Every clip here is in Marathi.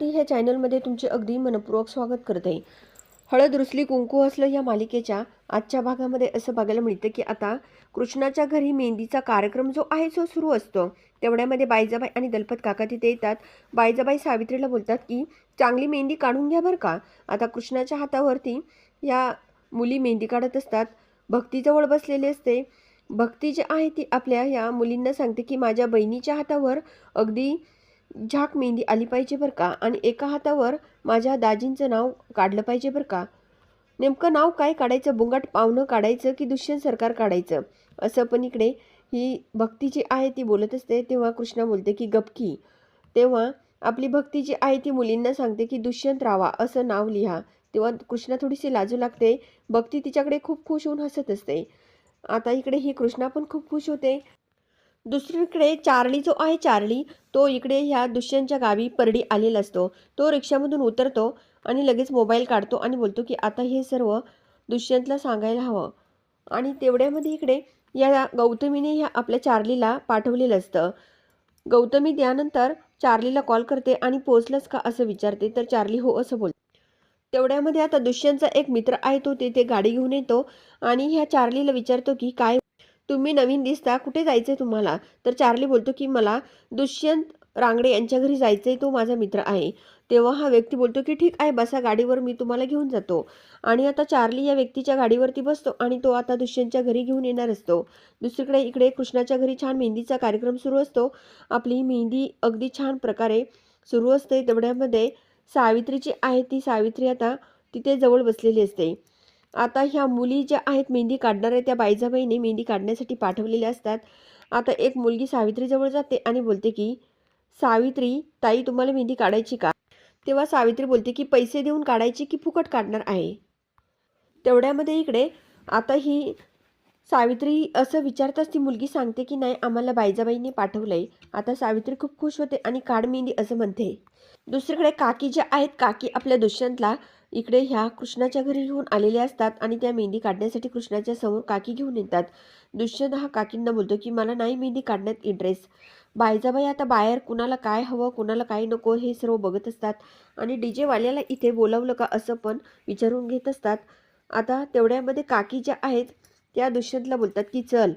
टी ह्या चॅनलमध्ये तुमचे अगदी मनपूर्वक स्वागत करत. आहे हळद रुसली कुंकू असलं या मालिकेच्या आजच्या भागामध्ये असं बघायला मिळतं की आता कृष्णाच्या घरी मेहंदीचा कार्यक्रम जो आहे तो सुरू असतो. तेवढ्यामध्ये बायजाबाई आणि दलपत काका तिथे येतात. बायजाबाई सावित्रीला बोलतात की चांगली मेहंदी काढून घ्या बरं का. आता कृष्णाच्या हातावरती या मुली मेहंदी काढत असतात. भक्तीजवळ बसलेली असते. भक्ती जी आहे ती आपल्या या मुलींना सांगते की माझ्या बहिणीच्या हातावर अगदी झाक मेहंदी आली पाहिजे बरं का? आणि एका हातावर माझ्या दाजींचं नाव काढलं पाहिजे बरं का? नेमकं नाव काय काढायचं? बुंगाट पाहुणं काढायचं की दुष्यंत सरकार काढायचं? असं पण इकडे ही भक्ती जी आहे ती बोलत असते तेव्हा कृष्णा बोलते की गपकी. तेव्हा आपली भक्ती जी आहे ती मुलींना सांगते की दुष्यंत रावा असं नाव लिहा. तेव्हा कृष्णा थोडीशी लाजू लागते. भक्ती तिच्याकडे खूप खुश होऊन हसत असते. आता इकडे ही कृष्णा पण खूप खुश होते. दुसरीकडे चार्ली जो आहे चार्ली तो इकडे ह्या दुष्यंतच्या गावी परडी आलेला असतो. तो रिक्षामधून उतरतो आणि लगेच मोबाईल काढतो आणि बोलतो की आता हे सर्व दुष्यंतला सांगायला हवं. आणि तेवढ्यामध्ये इकडे या गौतमीने ह्या आपल्या चार्लीला पाठवलेलं असतं. गौतमी त्यानंतर चार्लीला कॉल करते आणि पोचलंच का? असं विचारते. तर चार्ली हो असं बोलते. तेवढ्यामध्ये आता दुष्यंतचा एक मित्र आहे तो तेथे गाडी घेऊन येतो आणि ह्या चार्लीला विचारतो की काय तुम्ही नवीन दिसता कुठे जायचं आहे तुम्हाला? तर चार्ली बोलतो की मला दुष्यंत रांगडे यांच्या घरी जायचं आहे तो माझा मित्र आहे. तेव्हा हा व्यक्ती बोलतो की ठीक आहे बसा गाडीवर मी तुम्हाला घेऊन जातो. आणि आता चार्ली या व्यक्तीच्या गाडीवरती बसतो आणि तो आता दुष्यंतच्या घरी घेऊन येणार असतो. दुसरीकडे इकडे कृष्णाच्या घरी छान मेहंदीचा कार्यक्रम सुरू असतो. आपली मेहंदी अगदी छान प्रकारे सुरू असते. तेवढ्यामध्ये सावित्रीची आहे ती. सावित्री आता तिथे जवळ बसलेली असते. आता ह्या मुली ज्या आहेत मेहंदी काढणाऱ्या त्या बाईजाबाईने मेहंदी काढण्यासाठी पाठवलेल्या असतात. आता एक मुलगी सावित्रीजवळ जाते आणि बोलते की सावित्री ताई तुम्हाला मेहंदी काढायची का? तेव्हा सावित्री बोलते की पैसे देऊन काढायची की फुकट काढणार आहे? तेवढ्यामध्ये इकडे आता ही सावित्री असं विचारताच ती मुलगी सांगते की नाही आम्हाला बायजाबाईंनी पाठवलंय. आता सावित्री खूप खुश होते आणि काढ मेहंदी असं म्हणते. दुसरीकडे काकी ज्या आहेत काकी आपल्या दुष्यंतला इकडे ह्या कृष्णाच्या घरी घेऊन आलेल्या असतात आणि त्या मेहंदी काढण्यासाठी कृष्णाच्या समोर काकी घेऊन येतात. दुष्यंत हा काकींना बोलतो की मला नाही मेहंदी काढण्यात इंटरेस्ट बायजाबाई आता बाहेर कुणाला काय हवं कुणाला काय नको हे सर्व बघत असतात आणि डी जेवाल्याला इथे बोलावलं का असं पण विचारून घेत असतात. आता तेवढ्यामध्ये काकी ज्या आहेत त्या दुष्यंतला बोलतात की चल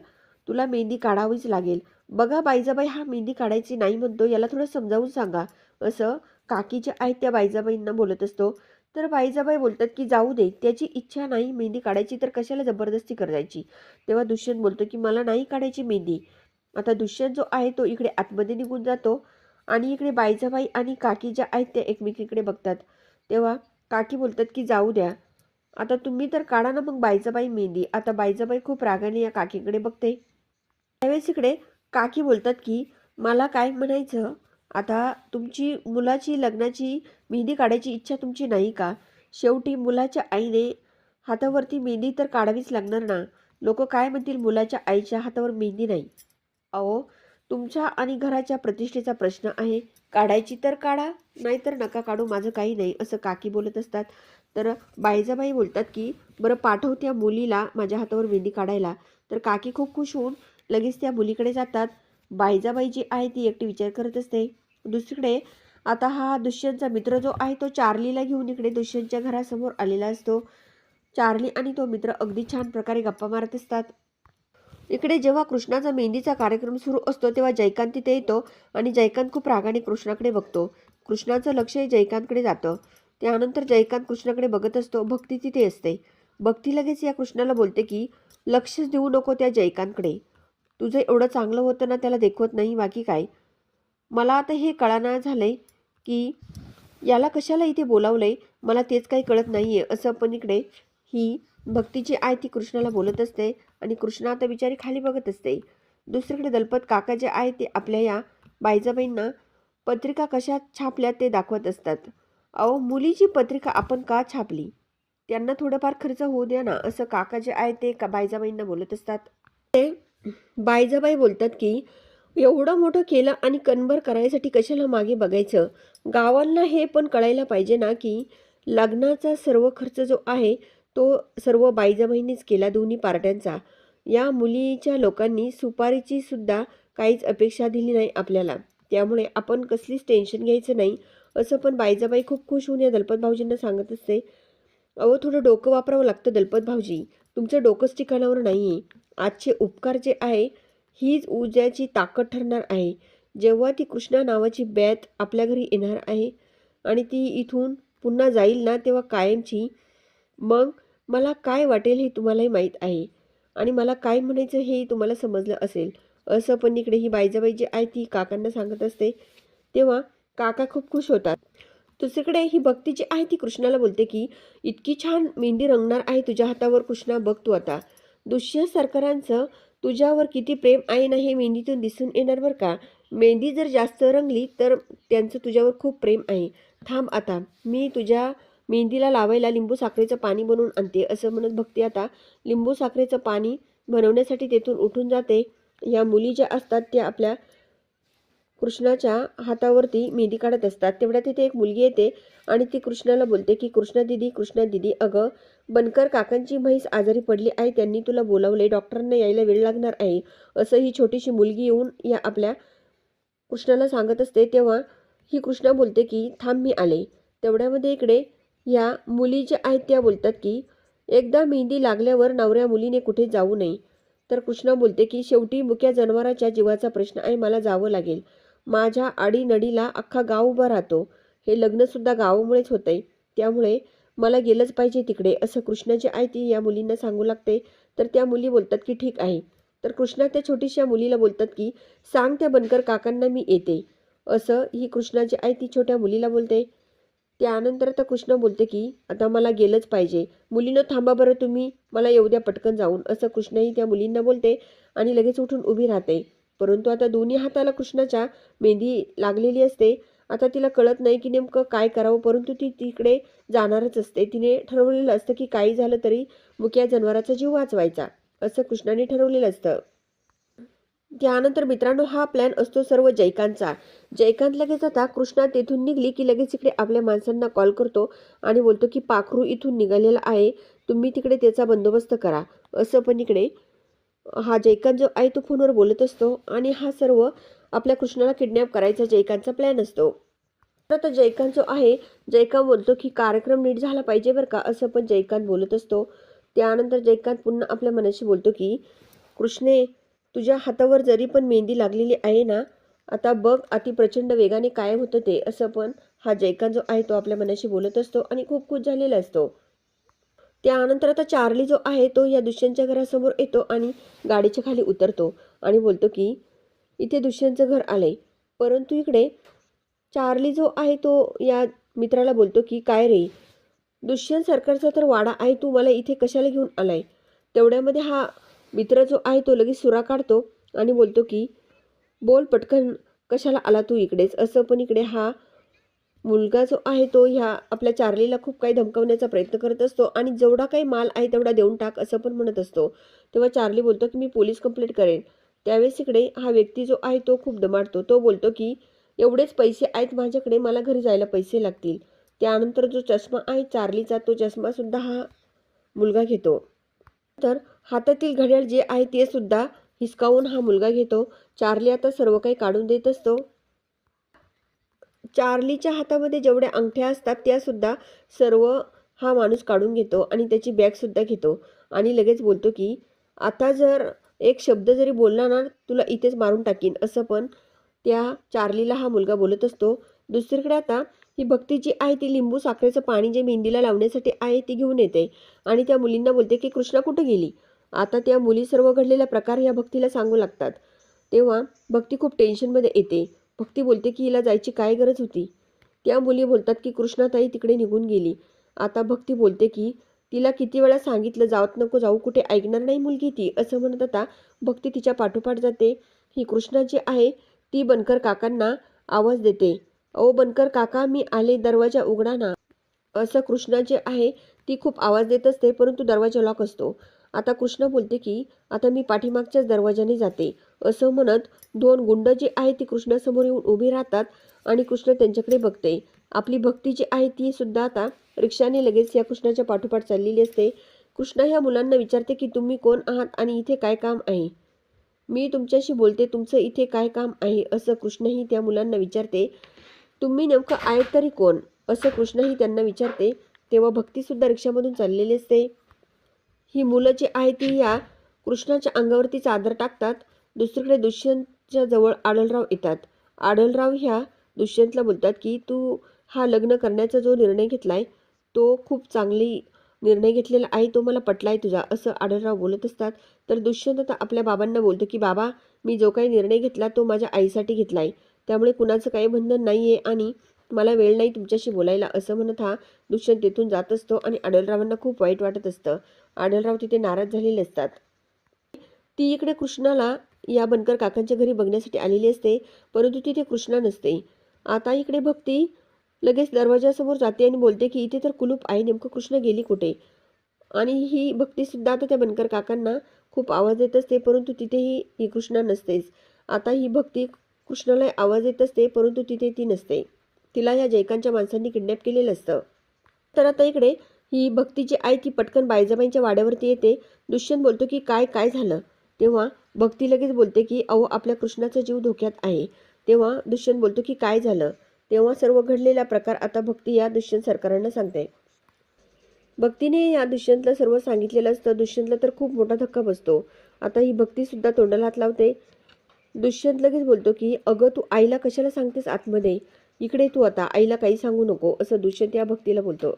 तुला मेहंदी काढावीच लागेल. बघा बायजाबाई हा मेहंदी काढायची नाही म्हणतो याला थोडं समजावून सांगा. असं काकी ज्या आहेत त्या बायजाबाईंना बोलत असतो. तर बाईजाबाई बोलतात की जाऊ दे त्याची इच्छा नाही मेहंदी काढायची तर कशाला जबरदस्ती करायची? तेव्हा दुष्यंत बोलतो की मला नाही काढायची मेहंदी. आता दुष्यंत जो आहे तो इकडे आतमध्ये निघून जातो आणि इकडे बाईजाबाई आणि काकी ज्या आहेत त्या एकमेकीकडे बघतात. तेव्हा काकी बोलतात की जाऊ द्या. आता तुम्ही तर काढा ना मग बाईजाबाई मेहंदी. आता बाईजाबाई खूप रागाने या काकीकडे बघते. त्यावेळेस इकडे काकी बोलतात की मला काय म्हणायचं? आता तुमची मुलाची लग्नाची मेहंदी काढायची इच्छा तुमची नाही का? शेवटी मुलाच्या आईने हातावरती मेहंदी तर काढावीच लागणार ना? लोक काय म्हणतील मुलाच्या आईच्या हातावर मेहंदी नाही? अहो तुमच्या आणि घराच्या प्रतिष्ठेचा प्रश्न आहे. काढायची तर काढा नाहीतर नका काढू माझं काही नाही असं काकी बोलत असतात. तर बायजाबाई बोलतात की बरं पाठव त्या मुलीला माझ्या हातावर मेहंदी काढायला. तर काकी खूप खुश होऊन लगेच त्या मुलीकडे जातात. बायजाबाई जी आहे ती एकटी विचार करत असते. दुसरीकडे आता हा दुष्यंतचा मित्र जो आहे तो चार्लीला घेऊन इकडे दुष्यंतच्या घरासमोर आलेला असतो. चार्ली आणि तो मित्र अगदी छान प्रकारे गप्पा मारत असतात. इकडे जेव्हा कृष्णाचा मेहंदीचा कार्यक्रम सुरू असतो तेव्हा जयकांत तिथे येतो आणि जयकांत खूप रागाने कृष्णाकडे बघतो. कृष्णाचं लक्षही जयकांतकडे जातं. त्यानंतर जयकांत कृष्णाकडे बघत असतो. भक्ती तिथे असते. भक्ती लगेच या कृष्णाला बोलते की लक्षच देऊ नको त्या जयकांतकडे. तुझं एवढं चांगलं होतं ना त्याला देखवत नाही बाकी काय? मला आता हे कळाना झालं आहे की याला कशाला इथे बोलावलं आहे मला तेच काही कळत नाही आहे असं पण इकडे ही भक्तीची आय ती कृष्णाला बोलत असते आणि कृष्णा आता बिचारी खाली बघत असते. दुसरीकडे दलपत काका जे आहे ते आपल्या या बायजाबाईंना पत्रिका कशा छापल्या ते दाखवत असतात. अहो मुलीची पत्रिका आपण का छापली? त्यांना थोडंफार खर्च होऊ द्या ना असं काका जे आहे ते का बायजाबाईंना बोलत असतात. ते बायजाबाई बोलतात की एवढं मोठं केलं आणि कन्वर करायसाठी कशाला मागे बघायचं? गावांना हे पण कळायला पाहिजे ना की लग्नाचा सर्व खर्च जो आहे तो सर्व बाईजाबाईंनीच केला दोन्ही पार्ट्यांचा. या मुलीच्या लोकांनी सुपारीची सुद्धा काहीच अपेक्षा दिली नाही आपल्याला. त्यामुळे आपण कसलीच टेन्शन घ्यायचं नाही. असं पण बायजाबाई खूप खुश होऊन या दलपत भाऊजींना सांगत असते. अहो थोडं डोकं वापरावं लागतं दलपत भाऊजी. तुमचं डोकंच ठिकाणावर नाही आहे आजचे उपकार जे आहे हीच उद्याची ताकद ठरणार आहे. जेव्हा ती कृष्णा नावाची बॅत आपल्या घरी येणार आहे आणि ती इथून पुन्हा जाईल ना तेव्हा कायमची मग मला काय वाटेल हे तुम्हालाही माहीत आहे. आणि मला काय म्हणायचं हेही तुम्हाला समजलं असेल. असं पण इकडे ही बायजाबाई जी आहे ती काकांना सांगत असते. तेव्हा काका खूप खुश होतात. दुसरीकडे ही भक्ती जी आहे ती कृष्णाला बोलते की इतकी छान मेहंदी रंगणार आहे तुझ्या हातावर कृष्णा बघ तू आता. दुष्य सरकारांचं तुझ्यावर किती प्रेम आहे ना हे मेहंदीतून दिसून येणार बरं का? मेहंदी जर जास्त रंगली तर त्यांचं तुझ्यावर खूप प्रेम आहे. थांब आता. मी तुझ्या मेहंदीला लावायला लिंबू साखरेचं पाणी बनवून आणते असं म्हणत भक्ती आता लिंबू साखरेचं पाणी बनवण्यासाठी तेथून उठून जाते. या मुली ज्या असतात त्या आपल्या कृष्णाच्या हातावरती मेहंदी काढत असतात. तेवढ्या तिथे एक मुलगी येते आणि ती कृष्णाला बोलते की कृष्णा दिदी कृष्णा दिदी अगं बनकर काकांची म्हैस आजारी पडली आहे त्यांनी तुला बोलावले डॉक्टरांना यायला वेळ लागणार आहे. असं ही छोटीशी मुलगी येऊन या आपल्या कृष्णाला सांगत असते तेव्हा ही कृष्णा बोलते की थांब मी आले. तेवढ्यामध्ये इकडे या मुली ज्या आहेत त्या बोलतात की एकदा मेहंदी लागल्यावर नवऱ्या मुलीने कुठे जाऊ नये. तर कृष्णा बोलते की शेवटी मुक्या जनावराच्या जीवाचा प्रश्न आहे मला जावं लागेल. माझ्या आडीनडीला अख्खा गाव उभा राहतो. हे लग्नसुद्धा गावामुळेच होतंय. त्यामुळे मला गेलंच पाहिजे तिकडे असं कृष्णाची आई ती या मुलींना सांगू लागते. तर त्या मुली बोलतात की ठीक आहे. तर कृष्णा त्या छोटीशा मुलीला बोलतात की सांग त्या बनकर काकांना मी येते. असं ही कृष्णाची आई ती छोट्या मुलीला बोलते. त्यानंतर आता कृष्ण बोलते की आता मला गेलंच पाहिजे. मुलीनं थांबा बरं तुम्ही. मला येऊ द्या पटकन जाऊन. असं कृष्णही त्या मुलींना बोलते आणि लगेच उठून उभी राहते. परंतु आता दोन्ही हाताला कृष्णाच्या मेहंदी लागलेली असते. आता तिला कळत नाही की नेमकं काय करावं परंतु ती तिकडे जाणारच असते. तिने ठरवलेलं असतं की काही झालं तरी मुक्या जनावराचा जीव वाचवायचा असं कृष्णाने ठरवलेलं असतं. त्यानंतर मित्रांनो हा प्लॅन असतो सर्व जयकांतचा जयकांत लगेच आता कृष्णा तेथून निघली की लगेच इकडे आपल्या माणसांना कॉल करतो आणि बोलतो की पाखरू इथून निघालेला आहे तुम्ही तिकडे त्याचा बंदोबस्त करा. असं पण इकडे हा जयकांत जो आहे तो फोनवर बोलत असतो आणि हा सर्व आपल्या कृष्णाला किडनॅप करायचा जयकांतचा प्लॅन असतो. तर आता जयकांत जो आहे जयकांत बोलतो की कार्यक्रम नीट झाला पाहिजे बरं का असं पण जयकांत बोलत असतो. त्यानंतर जयकांत पुन्हा आपल्या मनाशी बोलतो की कृष्णे तुझ्या हातावर जरी पण मेहंदी लागलेली आहे ना आता बघ अति प्रचंड वेगाने काय होतं ते असं पण हा जयकांत जो आहे तो आपल्या मनाशी बोलत असतो आणि खूप खुश झालेला असतो. त्यानंतर आता चार्ली जो आहे तो या दुष्यंतच्या घरासमोर येतो आणि गाडीच्या खाली उतरतो आणि बोलतो की इथे दुष्यंतचं घर आलंय. परंतु इकडे चार्ली जो आहे तो या मित्राला बोलतो की काय रे? दुष्यंत सरकारचा तर वाडा आहे तू मला इथे कशाला घेऊन आलाय? तेवढ्यामध्ये हा मित्र जो आहे तो लगेच सुरा काढतो आणि बोलतो की बोल पटकन कशाला आला तू इकडेच? असं पण इकडे हा मुलगा जो आहे तो ह्या आपल्या चार्लीला खूप काही धमकवण्याचा प्रयत्न करत असतो आणि जेवढा काही माल आहे तेवढा देऊन टाक असं पण म्हणत असतो. तेव्हा चार्ली बोलतो की मी पोलीस कंप्लेंट करेन. त्यावेळेस इकडे हा व्यक्ती जो आहे तो खूप दमाडतो. तो बोलतो की एवढेच पैसे आहेत माझ्याकडे मला घरी जायला पैसे लागतील. त्यानंतर जो चष्मा आहे चार्लीचा तो चष्मासुद्धा हा मुलगा घेतो. तर हातातील घड्याळ जे आहे ते सुद्धा हिसकावून हा मुलगा घेतो. चार्ली आता सर्व काही काढून देत असतो. चार्लीच्या हातामध्ये जेवढ्या अंगठ्या असतात त्यासुद्धा सर्व हा माणूस काढून घेतो आणि त्याची बॅगसुद्धा घेतो. आणि लगेच बोलतो की आता जर एक शब्द जरी बोलला ना तुला इथेच मारून टाकीन. असं पण त्या चार्लीला हा मुलगा बोलत असतो. दुसरीकडे आता ही भक्ती जी आहे ती लिंबू साखरेचं पाणी जे मेहंदीला लावण्यासाठी आहे ती घेऊन येते. आणि त्या मुलींना बोलते की कृष्णा कुठं गेली? आता त्या मुली सर्व घडलेला प्रकार या भक्तीला सांगू लागतात. तेव्हा भक्ती खूप टेन्शनमध्ये येते. भक्ती बोलते की हिला जायची काय गरज होती? त्या मुली बोलतात की कृष्णाताई तिकडे निघून गेली. आता भक्ती बोलते की तिला किती वेळा सांगितलं जावत नको जाऊ कुठे ऐकणार नाही मुलगी ती असं म्हणत आता भक्ती तिच्या पाठोपाठ जाते. ही कृष्णा जी आहे ती बनकर काकांना आवाज देते. ओ बनकर काका मी आले दरवाजा उघडा ना. असं कृष्णा जे आहे ती खूप आवाज देत असते परंतु दरवाजा लॉक असतो. आता कृष्ण बोलते की आता मी पाठीमागच्याच दरवाजाने जाते. असं म्हणत दोन गुंड जे आहे ती कृष्णासमोर येऊन उभी राहतात आणि कृष्ण त्यांच्याकडे बघते. आपली भक्ती जी आहे ती सुद्धा आता रिक्षाने लगेच या कृष्णाच्या पाठोपाठ चाललेली असते. कृष्ण ह्या मुलांना विचारते की तुम्ही कोण आहात आणि इथे काय काम आहे? मी तुमच्याशी बोलते तुमचं इथे काय काम आहे? असं कृष्णही त्या मुलांना विचारते. तुम्ही नेमकं आहेत तरी कोण? असं कृष्णही त्यांना विचारते. तेव्हा भक्तीसुद्धा रिक्षामधून चाललेली असते. ही मुलं जी आहे ती या कृष्णाच्या अंगावरती चादर टाकतात. दुसरीकडे दुष्यंतच्या जवळ आडलराव येतात. आडलराव ह्या दुष्यंतला बोलतात की तू हा लग्न करण्याचा जो निर्णय घेतलाय तो खूप चांगली निर्णय घेतलेला आहे तो मला पटलाय तुझा असं आडलराव बोलत असतात. तर दुष्यंत आता आपल्या बाबांना बोलतो की बाबा मी जो काही निर्णय घेतला तो माझ्या आईसाठी घेतलाय. त्यामुळे कुणाचं काही बंधन नाही आहे आणि मला वेळ नाही तुमच्याशी बोलायला. असं म्हणत हा दुष्यंत तिथून जात असतो आणि आढळरावांना खूप वाईट वाटत असतं. आडलराव तिथे नाराज झालेले असतात. ती इकडे कृष्णाला या बनकर काकांच्या घरी बघण्यासाठी आलेली असते परंतु तिथे कृष्णा नसते. आता इकडे भक्ती लगेच दरवाजासमोर जाते आणि बोलते की इथे तर कुलूप आहे नेमकं कृष्ण गेली कुठे? आणि ही भक्तीसुद्धा आता त्या बनकर काकांना खूप आवाज येत असते परंतु तिथेही ही कृष्णा नसतेच. आता ही भक्ती कृष्णाला आवाज येत असते परंतु तिथे ती नसते. तिला या जयकांच्या माणसांनी किडनॅप केलेलं असतं. तर आता इकडे ही भक्तीची आई ती पटकन बायजाबाईंच्या वाड्यावरती येते. दुष्यंत बोलतो की काय काय झालं? तेव्हा भक्ती लगेच बोलते की अहो आपल्या कृष्णाचा जीव धोक्यात आहे. तेव्हा दुष्यंत बोलतो की काय झालं? तेव्हा सर्व घडलेला प्रकार आता भक्ती या दुष्यंत सरकारांना सांगते. भक्तीने या दुष्यंतला सर्व सांगितलेलं असतं. दुष्यंतला तर खूप मोठा धक्का बसतो. आता ही भक्तीसुद्धा तोंडाला हात लावते. दुष्यंत लगेच बोलतो की अगं तू आईला कशाला सांगतेस आतमध्ये? इकडे तू आता आईला काही सांगू नको असं दुष्यंत या भक्तीला बोलतो.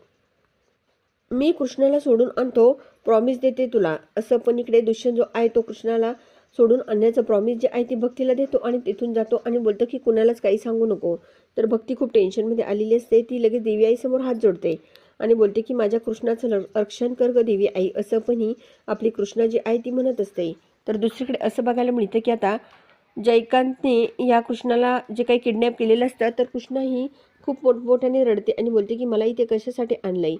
मी कृष्णाला सोडून आणतो प्रॉमिस देते तुला. असं पण इकडे दुष्यंत जो आहे तो कृष्णाला सोडून आणण्याचं प्रॉमिस जे आहे ती भक्तीला देतो आणि तिथून जातो आणि बोलतो की कुणालाच काही सांगू नको. तर भक्ती खूप टेन्शनमध्ये आलेली असते ती लगेच देवी आईसमोर हात जोडते आणि बोलते की माझ्या कृष्णाचं रक्षण कर ग देवी आई असं पण ही आपली कृष्णा जी आहे ती म्हणत असते. तर दुसरीकडे असं बघायला मिळतं की आता जयकांतने या कृष्णाला जे काही किडनॅप केलेलं असतं तर कृष्णा ही खूप मोठमोठ्याने रडते आणि बोलते की मला इथे कशासाठी आणलंय?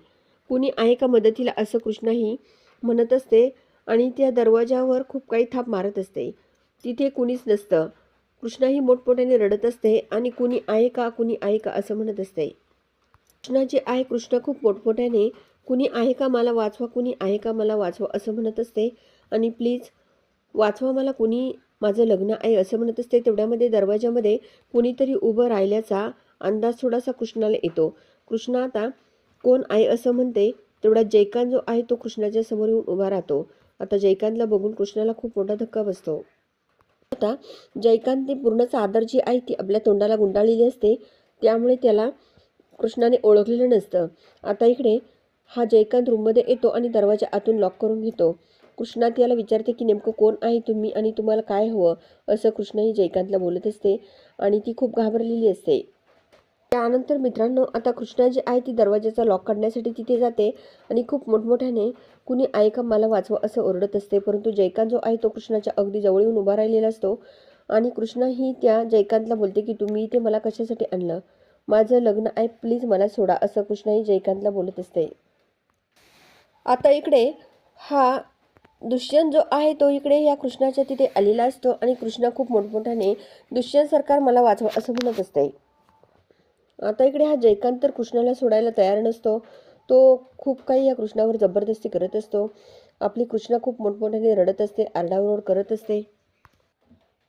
कुणी आहे का मदतीला? असं कृष्णाही म्हणत असते आणि त्या दरवाजावर खूप काही थाप मारत असते. तिथे कुणीच नसतं. कृष्णाही मोठमोठ्याने रडत असते आणि कुणी आहे का कुणी आहे का असं म्हणत असते. कृष्णा जे आहे कृष्ण खूप मोठमोठ्याने कुणी आहे का मला वाचवा? कुणी आहे का मला वाचवा? असं म्हणत असते. आणि प्लीज वाचवा मला कुणी माझं लग्न आहे असं म्हणत असते तेवढ्यामध्ये दरवाजामध्ये कुणीतरी उभं राहिल्याचा अंदाज थोडासा कृष्णाला येतो. कृष्ण आता कोण आहे असं म्हणते? तेवढा जयकांत जो आहे तो कृष्णाच्या समोर येऊन उभा राहतो. आता जयकांतला बघून कृष्णाला खूप मोठा धक्का बसतो. आता जयकांतने पूर्ण चादर जी आहे ती आपल्या तोंडाला गुंडाळलेली असते त्यामुळे त्याला कृष्णाने ओळखलेलं नसतं. आता इकडे हा जयकांत रूममध्ये येतो आणि दरवाजा आतून लॉक करून घेतो. कृष्णात याला विचारते की नेमकं कोण आहे तुम्ही आणि तुम्हाला काय हवं? असं कृष्णाही जयकांतला बोलत असते आणि ती खूप घाबरलेली असते. त्यानंतर मित्रांनो आता कृष्णा जी आहे ती दरवाजाचा लॉक काढण्यासाठी तिथे जाते आणि खूप मोठमोठ्याने कुणी ऐका मला वाचवा असं ओरडत असते. परंतु जयकांत जो आहे तो कृष्णाच्या अगदी जवळ येऊन उभा राहिलेला असतो आणि कृष्णा ही त्या जयकांतला बोलते की तुम्ही इथे मला कशासाठी आणलं? माझं लग्न आहे प्लीज मला सोडा असं कृष्णाही जयकांतला बोलत असते. आता इकडे हा दुष्यंत जो आहे तो इकडे या कृष्णाच्या तिथे आलेला असतो आणि कृष्णा खूप मोठमोठ्याने दुष्यंत सरकार मला वाचवा असं म्हणत असते. आता इकडे हा जयकांत तर कृष्णाला सोडायला तयार नसतो. तो खूप काही या कृष्णावर जबरदस्ती करत असतो. आपली कृष्णा खूप मोठमोठ्याने रडत असते आरडाओरड करत असते.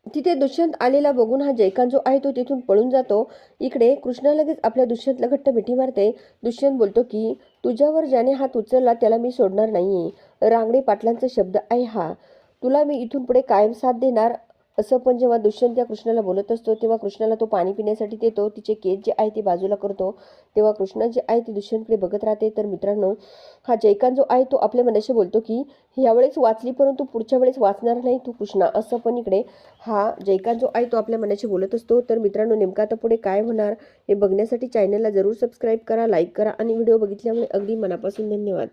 तिथे दुष्यंत आलेला बघून हा जयकांत जो आहे तो तिथून पळून जातो. इकडे कृष्णा लगेच आपल्या दुष्यंतला घट्ट मिठी मारते. दुष्यंत बोलतो की तुझ्यावर ज्याने हात उचलला त्याला मी सोडणार नाहीये. रांगडे पाटलांचा शब्द आहे हा. तुला मी इथून पुढे कायम साथ देणार? असं पण जेव्हा दुष्यंत त्या कृष्णाला बोलत असतो तेव्हा कृष्णाला तो पाणी पिण्यासाठी देतो तिचे केस जे आहे ते बाजूला करतो. तेव्हा कृष्णा जे आहे ते दुष्यंतकडे बघत राहते. तर मित्रांनो हा जयकांत जो आहे तो आपल्या मनाशी बोलतो की यावेळेस वाचली परंतु पुढच्या वेळेस वाचणार नाही तू कृष्णा. असं पण इकडे हा जयकांत जो आहे तो आपल्या मनाशी बोलत असतो. तर मित्रांनो नेमका आता पुढे काय होणार हे बघण्यासाठी चॅनलला जरूर सबस्क्राईब करा लाईक करा आणि व्हिडिओ बघितल्यामुळे अगदी मनापासून धन्यवाद.